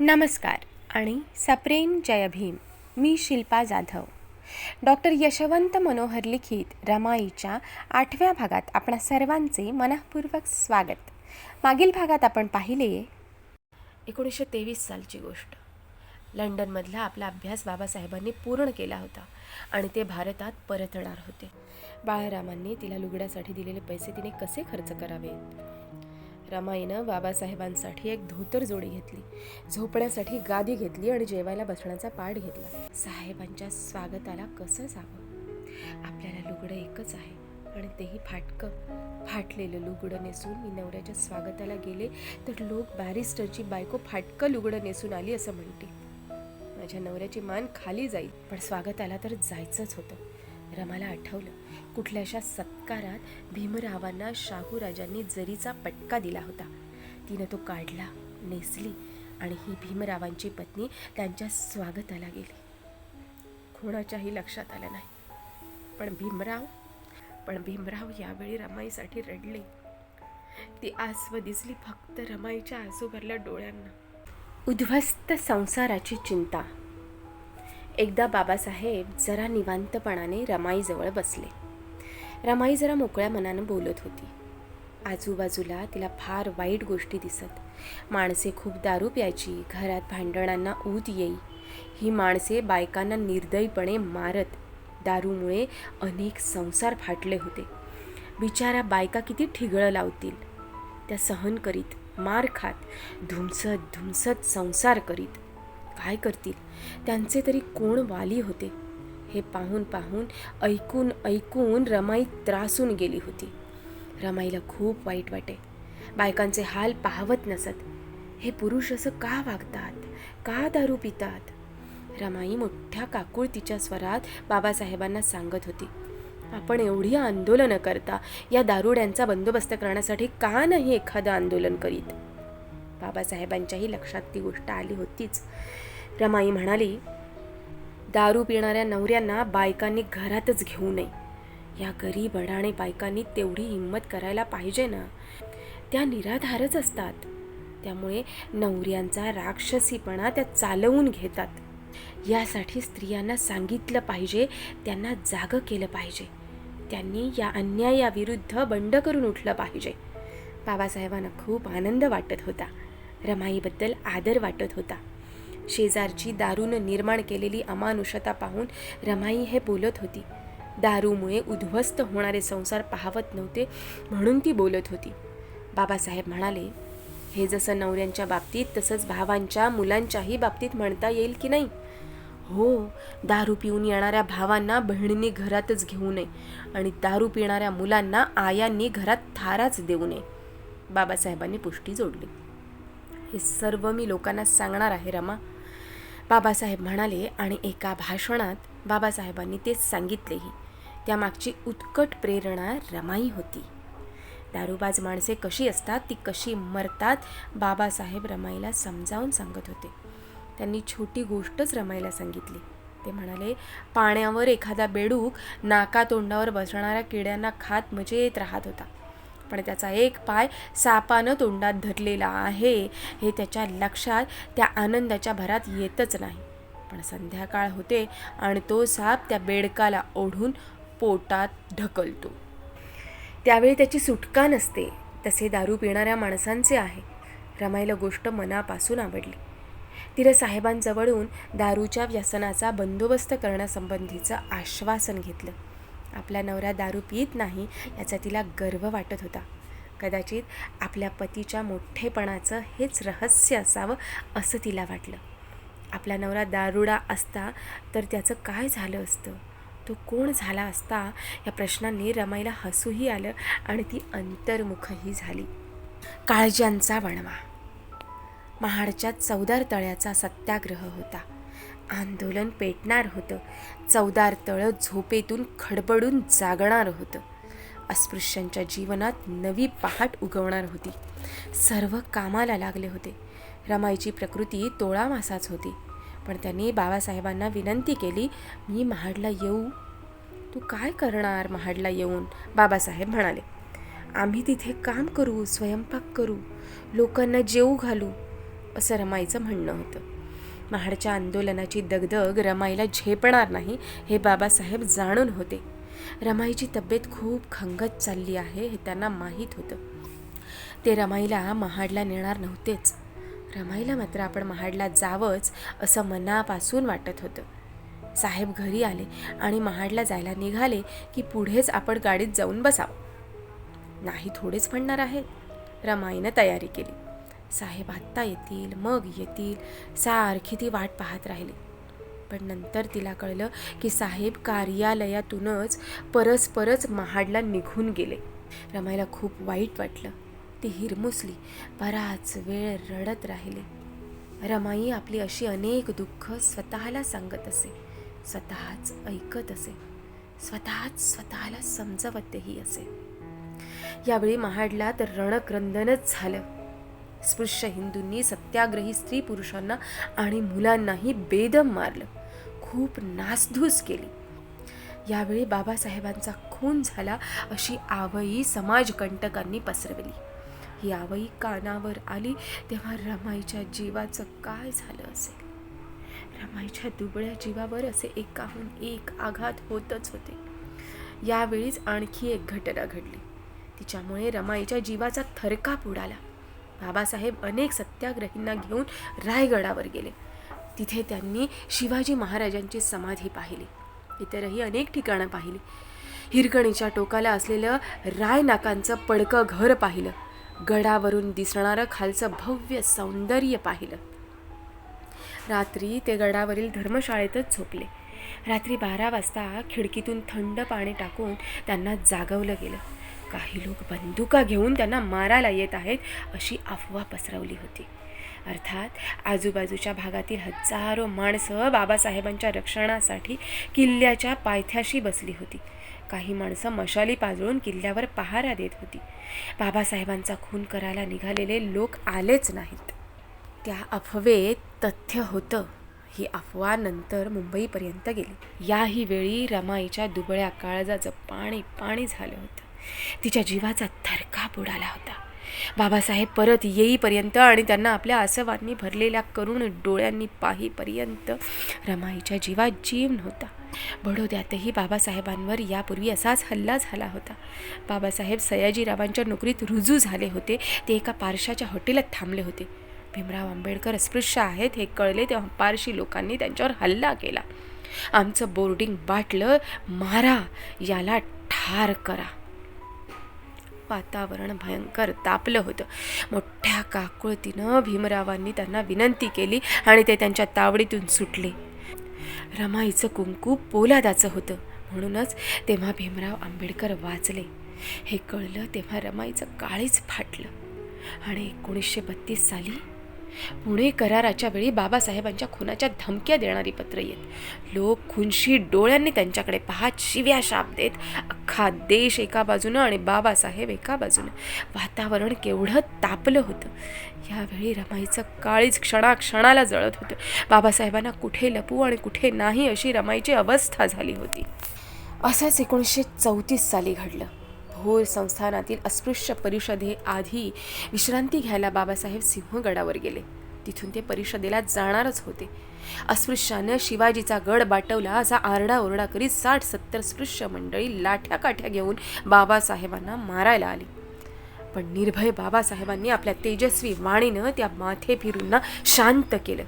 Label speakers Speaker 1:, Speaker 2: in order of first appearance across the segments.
Speaker 1: नमस्कार आणि सप्रेम जय भीम. मी शिल्पा जाधव. डॉक्टर यशवंत मनोहर लिखित रमाईच्या आठव्या भागात आपणा सर्वांचे मनःपूर्वक स्वागत. मागील भागात आपण पाहिले एकोणीसशे तेवीस सालची गोष्ट. लंडनमधला आपला अभ्यास बाबासाहेबांनी पूर्ण केला होता आणि ते भारतात परतणार होते. बाळारामांनी तिला लुगड्यासाठी दिलेले पैसे तिने कसे खर्च करावेत? रमाईनं बाबासाहेबांसाठी एक धोतर जोडी घेतली. झोपण्यासाठी गादी घेतली आणि जेवायला बसण्याचा पाठ घेतला. साहेबांच्या स्वागताला कसं जावं? आपल्याला लुगडं एकच आहे आणि तेही फाटकं. फाटलेलं लुगडं नेसून मी नवऱ्याच्या स्वागताला गेले तर लोक बॅरिस्टरची बायको फाटकं लुगडं नेसून आली असं म्हणते. माझ्या नवऱ्याची मान खाली जाईल पण स्वागताला तर जायचंच होतं. रमाला आठवलं. कुठल्याशा सत्कारात भीमरावांना शाहूराजांनी जरीचा पटका दिला होता. तिनं तो काढला नेसली आणि ही भीमरावांची पत्नी त्यांच्या स्वागताला गेली. कोणाच्याही लक्षात आलं नाही. पण भीमराव पण भीमराव यावेळी रमाईसाठी रडले. ती आसव दिसली फक्त रमाईच्या आसू डोळ्यांना. उद्ध्वस्त संसाराची चिंता. एकदा बाबासाहेब जरा निवांतपणाने रमाईजवळ बसले. रमाई जरा मोकळ्या मनानं बोलत होती. आजूबाजूला तिला फार वाईट गोष्टी दिसत. माणसे खूप दारू प्यायची घरात भांडणांना ऊत येई. ही माणसे बायकांना निर्दयीपणे मारत दारूमुळे अनेक संसार फाटले होते. बिचारा बायका किती ठिगळं लावतील. त्या सहन करीत मार खात धुमसत धुमसत संसार करीत. काय करतील? त्यांचे तरी कोण वाली होते? हे पाहून पाहून ऐकून ऐकून रमाई त्रासून गेली होती. रमाईला खूप वाईट वाटे. बायकांचे हाल पाहवत नसत. हे पुरुष असं का वागतात? का दारू पितात? रमाई मोठ्या काकुळतीच्या स्वरात बाबासाहेबांना सांगत होती आपण एवढी आंदोलनं करता या दारुड्यांचा बंदोबस्त करण्यासाठी का नाही एखादं आंदोलन करीत? बाबासाहेबांच्याही लक्षात ती गोष्ट आली होतीच. रमाई म्हणाली दारू पिणाऱ्या नवऱ्यांना बायकांनी घरातच घेऊ नये. या गरीब अडाणे बायकांनी तेवढी हिंमत करायला पाहिजे ना? त्या निराधारच असतात. त्यामुळे नवऱ्यांचा राक्षसीपणा त्या चालवून घेतात. यासाठी स्त्रियांना सांगितलं पाहिजे त्यांना जागं केलं पाहिजे. त्यांनी या अन्यायाविरुद्ध बंड करून उठलं पाहिजे. बाबासाहेबांना खूप आनंद वाटत होता. रमाईबद्दल आदर वाटत होता. शेजारची दारूनं निर्माण केलेली अमानुषता पाहून रमाई हे बोलत होती. दारूमुळे उद्ध्वस्त होणारे संसार पाहवत नव्हते म्हणून ती बोलत होती. बाबासाहेब म्हणाले हे जसं नवऱ्यांच्या बाबतीत तसंच भावांच्या मुलांच्याही बाबतीत म्हणता येईल की नाही? हो दारू पिऊन येणाऱ्या भावांना बहिणींनी घरातच घेऊ नये आणि दारू पिणाऱ्या मुलांना आयांनी घरात थाराच देऊ नये. बाबासाहेबांनी पुष्टी जोडली. हे सर्व मी लोकांना सांगणार आहे रमा. बाबासाहेब म्हणाले आणि एका भाषणात बाबासाहेबांनी तेच सांगितलेही. त्यामागची उत्कट प्रेरणा रमाई होती. दारूबाज माणसे कशी असतात ती कशी मरतात बाबासाहेब रमाईला समजावून सांगत होते. त्यांनी छोटी गोष्टच रमाईला सांगितली. ते म्हणाले पाण्यावर एखादा बेडूक नाका तोंडावर बसणाऱ्या किड्यांना खात मजेत राहत होता. पण त्याचा एक पाय सापानं तोंडात धरलेला आहे. हे त्याच्या लक्षात त्या आनंदाच्या भरात येतच नाही. पण संध्याकाळ होते आणि तो साप त्या बेडकाला ओढून पोटात ढकलतो. त्यावेळी त्याची सुटका नसते. तसे दारू पिणाऱ्या माणसांचे आहे. रमाईला गोष्ट मनापासून आवडली. तिनं साहेबांजवळून दारूच्या व्यसनाचा बंदोबस्त करण्यासंबंधीचं आश्वासन घेतलं. आपला नवरा दारू पित नाही याचा तिला गर्व वाटत होता. कदाचित आपल्या पतीच्या मोठेपणाचं हेच रहस्य असावं असं तिला वाटलं. आपला नवरा दारुडा असता तर त्याचं काय झालं असतं? तो कोण झाला असता? या प्रश्नांनी रमाईला हसूही आलं आणि ती अंतर्मुखही झाली. काळजांचा वणवा. महाडच्या चौदार तळ्याचा सत्याग्रह होता. आंदोलन पेटणार होतं. चौदार तळं झोपेतून खडबडून जागणार होतं. अस्पृश्यांच्या जीवनात नवी पहाट उगवणार होती. सर्व कामाला लागले होते. रमाईची प्रकृती तोळा मासाच होती. पण त्यांनी बाबासाहेबांना विनंती केली मी महाडला येऊ. तू काय करणार महाडला येऊन? बाबासाहेब म्हणाले. आम्ही तिथे काम करू स्वयंपाक करू. लोकांना जेवू घालू असं रमाईचं म्हणणं होतं. महाडच्या आंदोलनाची दगदग रमाईला झेपणार नाही हे बाबासाहेब जाणून होते. रमाईची तब्येत खूप खंगत चालली आहे हे त्यांना माहीत होतं. ते रमाईला महाडला नेणार नव्हतेच. रमाईला मात्र आपण महाडला जावंच असं मनापासून वाटत होतं. साहेब घरी आले आणि महाडला जायला निघाले की पुढेच आपण गाडीत जाऊन बसावं. नाही थोडेच म्हणणार आहेत रमाईनं तयारी केली. साहेब आत्ता येतील मग येतील सारखी ती वाट पाहत राहिली. पण नंतर तिला कळलं की साहेब कार्यालयातूनच परस्परच महाडला निघून गेले. रमायला खूप वाईट वाटलं. ती हिरमुसली बराच वेळ रडत राहिली. रमाई आपली अशी अनेक दुःख स्वतःला सांगत असे स्वतःच ऐकत असे स्वतःच स्वतःला समजवतही असे. यावेळी महाडला तर रणक्रंदनच झालं. स्पृश्य हिंदूंनी सत्याग्रही स्त्री पुरुषांना आणि मुलांनाही बेदम मारलं. खूप नासधूस केली. यावेळी बाबासाहेबांचा खून झाला अशी आवई समाजकंटकांनी पसरवली. ही आवई कानावर आली तेव्हा रमाईच्या जीवाचं काय झालं असेल? रमाईच्या दुबळ्या जीवावर असे एकाहून एक आघात होतच होते. यावेळीच आणखी एक घटना घडली. तिच्यामुळे रमाईच्या जीवाचा थरकाप उडाला. बाबासाहेब अनेक सत्याग्रहींना घेऊन रायगडावर गेले. तिथे त्यांनी शिवाजी महाराजांची समाधी पाहिली. इतरही अनेक ठिकाणं पाहिली. हिरकणीच्या टोकाला असलेलं रायनाकांचं पडकं घर पाहिलं. गडावरून दिसणारं खालचं भव्य सौंदर्य पाहिलं. रात्री ते गडावरील धर्मशाळेतच झोपले. रात्री बारा वाजता खिडकीतून थंड पाणी टाकून त्यांना जागवलं गेलं. काही लोक बंदुका घेऊन त्यांना मारायला येत आहेत अशी अफवा पसरवली होती. अर्थात आजूबाजूच्या भागातील हजारो माणसं बाबासाहेबांच्या रक्षणासाठी किल्ल्याच्या पायथ्याशी बसली होती. काही माणसं मशाली पाजळून किल्ल्यावर पहारा देत होती. बाबासाहेबांचा खून करायला निघालेले लोक आलेच नाहीत. त्या अफवेत तथ्य होतं. ही अफवा नंतर मुंबईपर्यंत गेली. याही वेळी रमाईच्या दुबळ्या काळजाचं पाणी पाणी झालं होतं. तिच्या जीवाचा थरकाप उडाला होता. बाबासाहेब परत येईपर्यंत आणि त्यांना आपल्या आसवांनी भरलेल्या करुण डोळ्यांनी पाहीपर्यंत रमाईच्या जीवात जीव नव्हता. बडोद्यातही बाबासाहेबांवर यापूर्वी असाच हल्ला झाला होता. बाबासाहेब सयाजीरावांच्या नोकरीत रुजू झाले होते. ते एका पारशाच्या हॉटेलात थांबले होते. भीमराव आंबेडकर अस्पृश्य आहेत हे कळले तेव्हा पारशी लोकांनी त्यांच्यावर हल्ला केला. आमचं बोर्डिंग बाटलं मारा याला ठार करा. वातावरण भयंकर तापलं होतं. मोठ्या काकुळतीनं भीमरावांनी त्यांना विनंती केली आणि ते त्यांच्या तावडीतून सुटले. रमाईचं कुंकू पोलादाचं होतं. म्हणूनच तेव्हा भीमराव आंबेडकर वाचले. हे कळलं तेव्हा रमाईचं काळीच फाटलं. आणि एकोणीसशे बत्तीस साली पुणे कराराच्या वेळी बाबासाहेबांच्या खुनाच्या धमक्या देणारी पत्र येत. लोक खुनशी डोळ्यांनी त्यांच्याकडे पाहत शिव्या शाप देत अख्खा देश एका बाजूनं आणि बाबासाहेब एका बाजूनं. वातावरण केवढं तापलं होतं. यावेळी रमाईचं काळीच क्षणाक्षणाला जळत होतं. बाबासाहेबांना कुठे लपू आणि कुठे नाही अशी रमाईची अवस्था झाली होती. असंच एकोणीसशे चौतीस साली घडलं. भोर संस्थानातील अस्पृश्य परिषदेआधी विश्रांती घ्यायला बाबासाहेब सिंहगडावर गेले. तिथून ते परिषदेला जाणारच होते. अस्पृश्यानं शिवाजीचा गड बाटवला असा आरडाओरडा करीत साठ सत्तर स्पृश्य मंडळी लाठ्या काठ्या घेऊन बाबासाहेबांना मारायला आली. पण निर्भय बाबासाहेबांनी आपल्या तेजस्वी वाणीनं त्या माथे फिरूंना शांत केलं.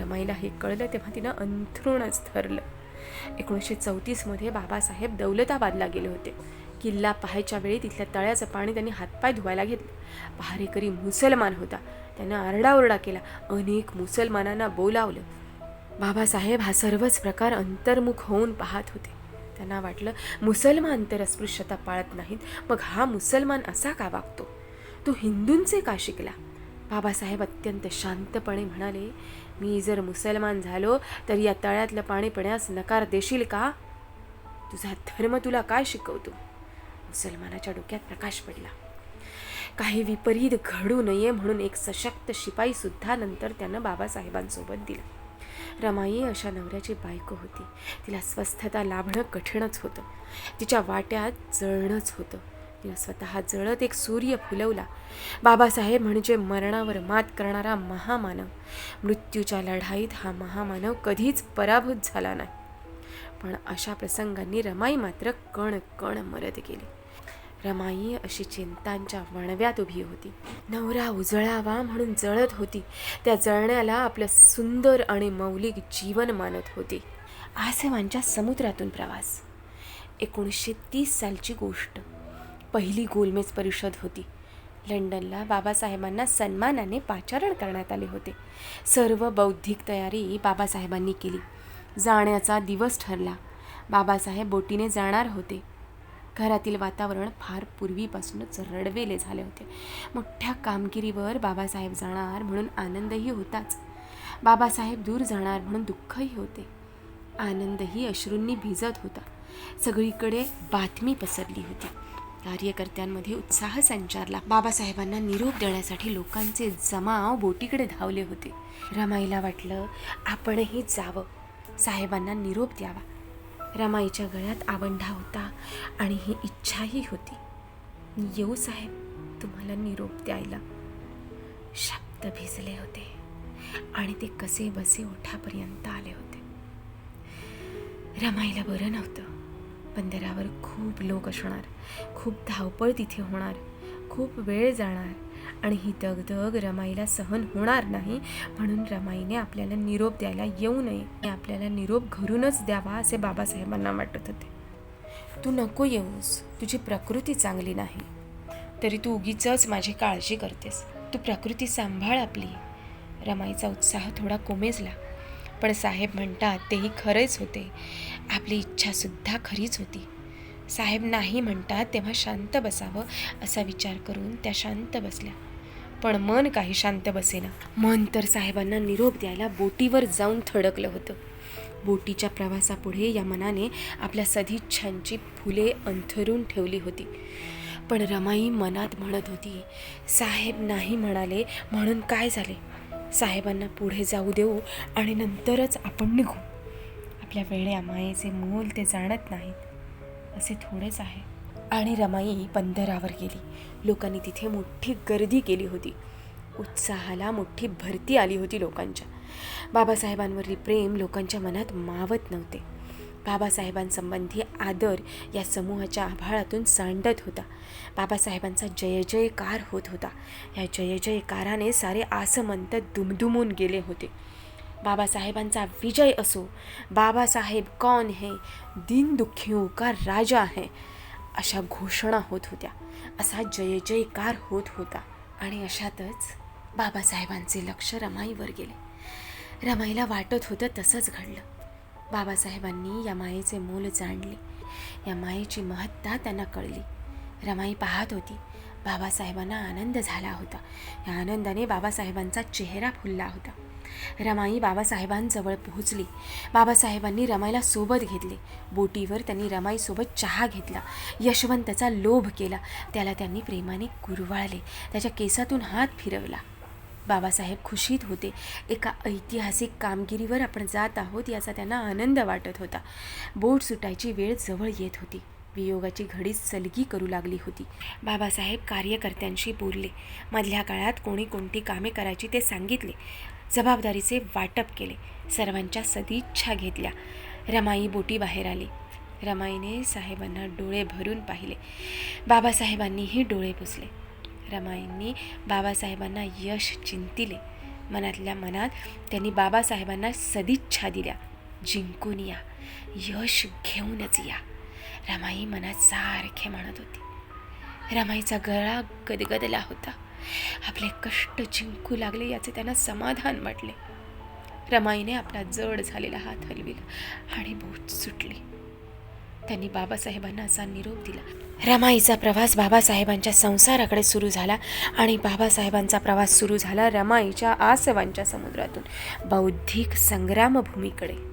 Speaker 1: रमाईला हे कळलं तेव्हा तिनं अंथरुणच धरलं. एकोणीसशे चौतीसमध्ये बाबासाहेब दौलताबादला गेले होते. किल्ला पाहायच्या वेळी तिथल्या तळ्याचं पाणी त्यांनी हातपाय धुवायला घेतलं. पहारेकरी मुसलमान होता. त्यानं आरडाओरडा केला. अनेक मुसलमानांना बोलावलं. बाबासाहेब हा सर्वच प्रकार अंतर्मुख होऊन पाहत होते. त्यांना वाटलं मुसलमान तर अस्पृश्यता पाळत नाहीत मग हा मुसलमान असा का वागतो? तो हिंदूंचे का शिकला? बाबासाहेब अत्यंत शांतपणे म्हणाले मी जर मुसलमान झालो तर या तळ्यातलं पाणी पिण्यास नकार देशील का? तुझा धर्म तुला काय शिकवतो? मुसलमानाच्या डोक्यात प्रकाश पडला. काही विपरीत घडू नये म्हणून एक सशक्त शिपाई सुद्धा नंतर त्यानं बाबासाहेबांसोबत दिला. रमाई अशा नवऱ्याची बायको होती. तिला स्वस्थता लाभणं कठीणच होतं. तिच्या वाट्यात जळणंच होतं. तिनं स्वतः जळत एक सूर्य फुलवला. बाबासाहेब म्हणजे मरणावर मात करणारा महामानव. मृत्यूच्या लढाईत हा महामानव कधीच पराभूत झाला नाही. पण अशा प्रसंगांनी रमाई मात्र कण कण मरत गेली. रमाई अशी चिंतांच्या वणव्यात उभी होती. नवरा उजळावा म्हणून जळत होती. त्या जळण्याला आपलं सुंदर आणि मौलिक जीवन मानत होती. आसेवांच्या समुद्रातून प्रवास. एकोणीसशे तीस सालची गोष्ट. पहिली गोलमेज परिषद होती. लंडनला बाबासाहेबांना सन्मानाने पाचारण करण्यात आले होते. सर्व बौद्धिक तयारी बाबासाहेबांनी केली. जाण्याचा दिवस ठरला. बाबासाहेब बोटीने जाणार होते. घरातील वातावरण फार पूर्वीपासूनच रडवेले झाले होते. मोठ्या कामगिरीवर बाबासाहेब जाणार म्हणून आनंदही होताच. बाबासाहेब दूर जाणार म्हणून दुःखही होते. आनंदही अश्रूंनी भिजत होता. सगळीकडे बातमी पसरली होती. कार्यकर्त्यांमध्ये उत्साह संचारला. बाबासाहेबांना निरोप देण्यासाठी लोकांचे जमाव बोटीकडे धावले होते. रमाईला वाटलं आपणही जावं. साहेबांना निरोप द्यावा. रमाईच्या गळ्यात आवंढा होता आणि ही इच्छाही होती. येऊ साहेब तुम्हाला निरोप द्यायला. शब्द भिजले होते आणि ते कसे बसे ओठापर्यंत आले होते. रमाईला बरं नव्हतं. बंदरावर खूप लोक असणार खूप धावपळ तिथे होणार. खूप वेळ जाणार. आणि ही दगदग रमाईला सहन होणार नाही. म्हणून रमाईने आपल्याला निरोप द्यायला येऊ नये. आपल्याला निरोप घरूनच द्यावा असे बाबासाहेबांना वाटत होते. तू नको येऊस. तुझी प्रकृती चांगली नाही. तरी तू उगीच माझी काळजी करतेस. तू प्रकृती सांभाळ आपली. रमाईचा उत्साह थोडा कोमेजला. पण साहेब म्हणतात तेही खरेच होते. आपली इच्छासुद्धा खरीच होती. साहेब नाही म्हणतात तेव्हा शांत बसावं असा विचार करून त्या शांत बसल्या. पण मन काही शांत बसेना. मन तर साहेबांना निरोप द्यायला बोटीवर जाऊन थडकलं होतं. बोटीच्या प्रवासापुढे या मनाने आपल्या सदिच्छांची फुले अंथरून ठेवली होती. पण रमाई मनात म्हणत होती साहेब नाही म्हणाले म्हणून काय झाले? साहेबांना पुढे जाऊ देऊ आणि नंतरच आपण निघू. आपल्या वेळ्या मायेचे मोल ते जाणत नाहीत. असे थोडेच आहे. आणि रमाई बंदरावर गेली. लोकांनी तिथे मोठी गर्दी केली होती. उत्साहाला मोठी भरती आली होती लोकांच्या. बाबासाहेबांवरील प्रेम लोकांच्या मनात मावत नव्हते. बाबासाहेबांसंबंधी आदर या समूहाच्या आभाळातून सांडत होता. बाबासाहेबांचा जय जयकार होत होता. या जय जयकाराने सारे आसमंत दुमदुमून गेले होते. बाबासाहेबांचा विजय असो. बाबासाहेब कौन है? दिनदुःखियों का राजा है. अशा घोषणा होत होत्या. असा जय जयकार होत होता. आणि अशातच बाबासाहेबांचे लक्ष रमाईवर गेले. रमाईला वाटत होतं तसंच घडलं. बाबासाहेबांनी या मायेचे मोल जाणले. या मायेची महत्ता त्यांना कळली. रमाई पाहत होती. बाबासाहेबांना आनंद झाला होता. या आनंदाने बाबासाहेबांचा चेहरा फुलला होता. रमाई बाबासाहेबांजवळ पोहोचली. बाबासाहेबांनी रमाईला सोबत घेतले. बोटीवर त्यांनी रमाईसोबत चहा घेतला. यशवंतचा लोभ केला. त्याला त्यांनी प्रेमाने कुरवाळले त्याच्या केसातून हात फिरवला. बाबासाहेब खुशीत होते. एका ऐतिहासिक कामगिरीवर आपण जात आहोत याचा त्यांना आनंद वाटत होता. बोट सुटायची वेळ जवळ येत होती. वियोगाची घडी सलगी करू लागली होती. बाबासाहेब कार्यकर्त्यांशी बोलले. मधल्या काळात कोणी कोणती कामे करायची ते सांगितले. जबाबदारीचे वाटप केले. सर्वांच्या सदिच्छा घेतल्या. रमाई बोटी बाहेर आली. रमाईने साहेबांना डोळे भरून पाहिले. बाबासाहेबांनीही डोळे पुसले. रमाईंनी बाबासाहेबांना यश चिंतिले. मनातल्या मनात त्यांनी बाबासाहेबांना सदिच्छा दिल्या. जिंकून या. यश घेऊनच या. रमाई मनात सारखे म्हणत होती. रमाईचा गळा गदगदला होता. आपले कष्ट जिंकू लागले याचे त्यांना समाधान वाटले. रमाईने आपला जड झालेला हात हलविला आणि बोट सुटली. त्यांनी बाबासाहेबांना असा निरोप दिला. रमाईचा प्रवास बाबासाहेबांच्या संसाराकडे सुरू झाला आणि बाबासाहेबांचा प्रवास सुरू झाला रमाईच्या आसवांच्या समुद्रातून बौद्धिक संग्रामभूमीकडे.